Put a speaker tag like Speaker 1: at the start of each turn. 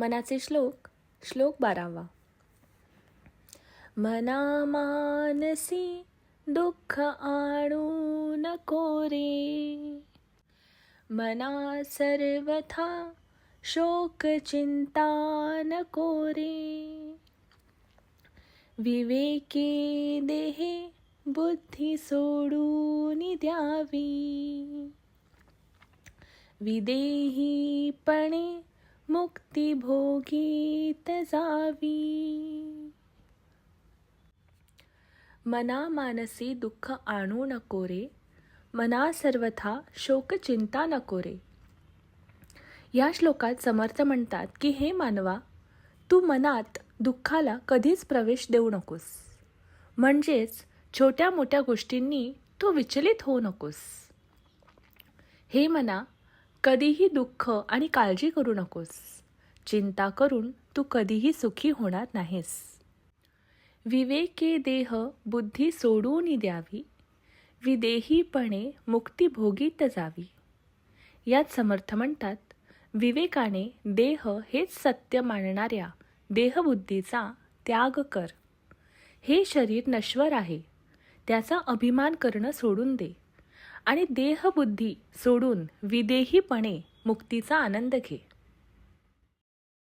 Speaker 1: मनाचे श्लोक श्लोक बारावा. मना मानसी दुःख आणू नको रे. मना सर्वथा शोक चिंता नको रे. विवेके देहे बुद्धी सोडून द्यावी. विदेहीपणे मुक्ती भोगीत जावी मना मानसी दुःख आणू नको रे मना सर्वथा शोक चिंता नको रे. या श्लोकात समर्थ म्हणतात की हे मानवा तू मनात दुःखाला कधीच प्रवेश देऊ नकोस. म्हणजेच छोट्या मोठ्या गोष्टींनी तू विचलित होऊ नकोस. हे मना कधीही दुःख आणि काळजी करू नकोस. चिंता करून तू कधीही सुखी होणार नाहीस. विवेके देह बुद्धी सोडून द्यावी. विदेहीपणे मुक्ती भोगीत जावी. यात समर्थ म्हणतात विवेकाने देह हेच सत्य मानणाऱ्या देहबुद्धीचा त्याग कर. हे शरीर नश्वर आहे. त्याचा अभिमान करणं सोडून दे. आणि देहबुद्धी सोडून विदेहीपणे मुक्तीचा आनंद घे.